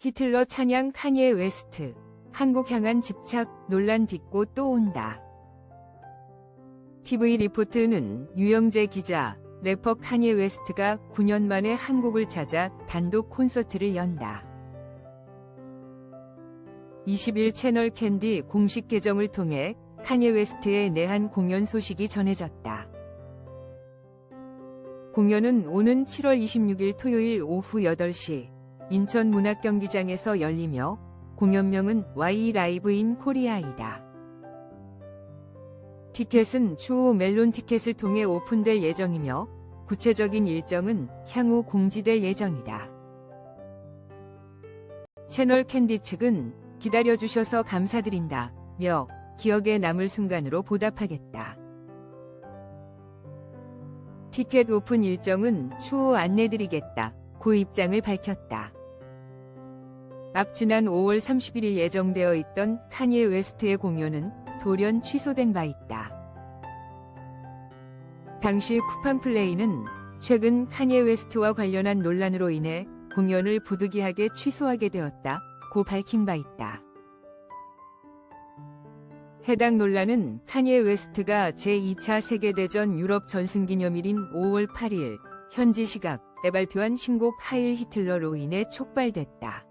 히틀러 찬양 카니에 웨스트. 한국 향한 집착 논란 딛고 또 온다. TV 리포트는 유영재 기자, 래퍼 카니에 웨스트가 9년 만에 한국을 찾아 단독 콘서트를 연다. 21 채널 캔디 공식 계정을 통해 카니에 웨스트의 내한 공연 소식이 전해졌다. 공연은 오는 7월 26일 토요일 오후 8시 인천 문학경기장에서 열리며 공연명은 Y 라이브 인 코리아이다. 티켓은 추후 멜론 티켓을 통해 오픈될 예정이며 구체적인 일정은 향후 공지될 예정이다. 채널 캔디 측은 기다려주셔서 감사드린다. 며 기억에 남을 순간으로 보답하겠다. 티켓 오픈 일정은 추후 안내드리겠다. 고 입장을 밝혔다. 앞 지난 5월 31일 예정되어 있던 카니에 웨스트의 공연은 돌연 취소된 바 있다. 당시 쿠팡 플레이는 최근 카니에 웨스트와 관련한 논란으로 인해 공연을 부득이하게 취소하게 되었다. 고 밝힌 바 있다. 해당 논란은 카니에 웨스트가 제2차 세계대전 유럽 전승기념일인 5월 8일 현지 시각에 발표한 신곡 하일 히틀러로 인해 촉발됐다.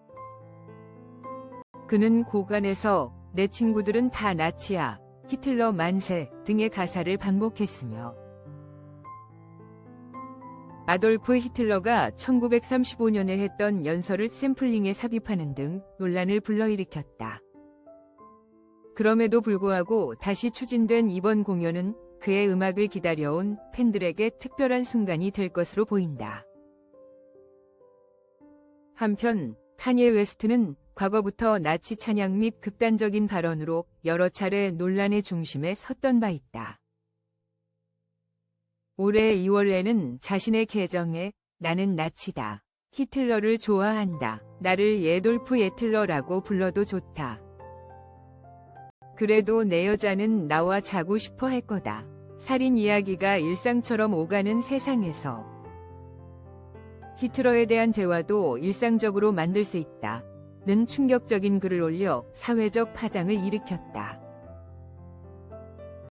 그는 고간에서 내 친구들은 다 나치야, 히틀러 만세 등의 가사를 반복했으며 아돌프 히틀러가 1935년에 했던 연설을 샘플링에 삽입하는 등 논란을 불러일으켰다. 그럼에도 불구하고 다시 추진된 이번 공연은 그의 음악을 기다려온 팬들에게 특별한 순간이 될 것으로 보인다. 한편 카니에 웨스트는 과거부터 나치 찬양 및 극단적인 발언으로 여러 차례 논란의 중심에 섰던 바 있다. 올해 2월에는 자신의 계정에 나는 나치다. 히틀러를 좋아한다. 나를 예돌프 예틀러라고 불러도 좋다. 그래도 내 여자는 나와 자고 싶어 할 거다. 살인 이야기가 일상처럼 오가는 세상에서 히틀러에 대한 대화도 일상적으로 만들 수 있다. 는 충격적인 글을 올려 사회적 파장을 일으켰다.